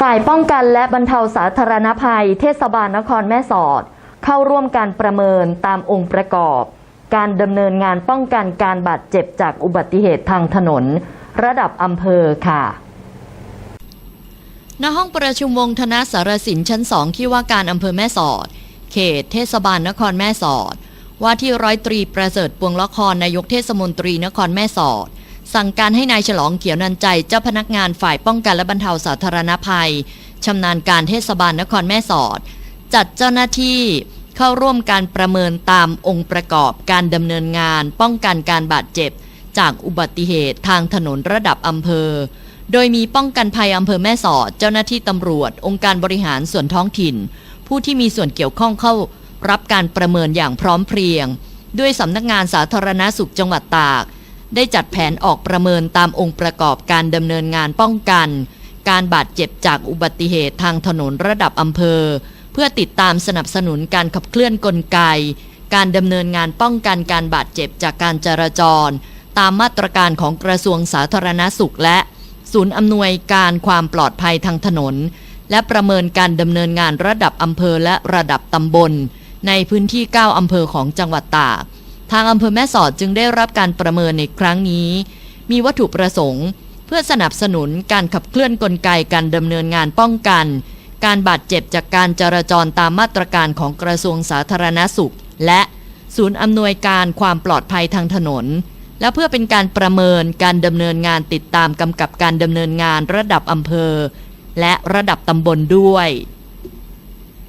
ฝ่ายป้องกันและบรรเทาสาธารณภัย เทศบาลนครแม่สอด เข้าร่วมการประเมินตามองค์ประกอบ การดำเนินงานป้องกันการบาดเจ็บจากอุบัติเหตุทางถนน ระดับอำเภอค่ะณห้องประชุมวงธนสารสินชั้นสองที่ว่าการอำเภอแม่สอด เขต เทศบาลนครแม่สอด ว่าที่ร้อยตรีประเสริฐปวงละครนายกเทศมนตรีนครแม่สอด สั่งการให้นายฉลองเขียวนันใจเจ้าพนักงานฝ่ายป้องกันและบรรเทาสาธารณภัยชำนาญการเทศบาลนครแม่สอด จัดเจ้าหน้าที่เข้าร่วมการประเมินตามองค์ประกอบการดำเนินงาน ป้องกันการบาดเจ็บ จากอุบัติเหตุทางถนนระดับอำเภอ โดยมีป้องกันภัยอำเภอแม่สอด เจ้าหน้าที่ตำรวจ องค์การบริหารส่วนท้องถิ่น ผู้ที่มีส่วนเกี่ยวข้องเข้ารับการประเมินอย่างพร้อมเพรียง ด้วยสำนักงานสาธารณสุขจังหวัดตาก ได้จัดแผนออกประเมินตามองค์ประกอบการดำเนินงานป้องกัน การบาดเจ็บจากอุบัติเหตุทางถนนระดับอำเภอ เพื่อติดตามสนับสนุนการขับเคลื่อนกลไก การดำเนินงานป้องกันการบาดเจ็บจากการจราจร ตามมาตรการของกระทรวงสาธารณสุขและ ศูนย์อำนวยการความปลอดภัยทางถนน และประเมินการดำเนินงานระดับอำเภอและระดับตำบล ในพื้นที่ 9 อำเภอของจังหวัดตาก ทางอำเภอแม่สอดจึงได้รับการประเมินในครั้งนี้ มีวัตถุประสงค์ เพื่อสนับสนุนการขับเคลื่อนกลไกการดำเนินงานป้องกัน การบาดเจ็บจากการจราจรตามมาตรการของกระทรวงสาธารณสุข และศูนย์อำนวยการความปลอดภัยทางถนน และเพื่อเป็นการประเมินการดำเนินงานติดตามกำกับการดำเนินงานระดับอำเภอ และระดับตำบลด้วย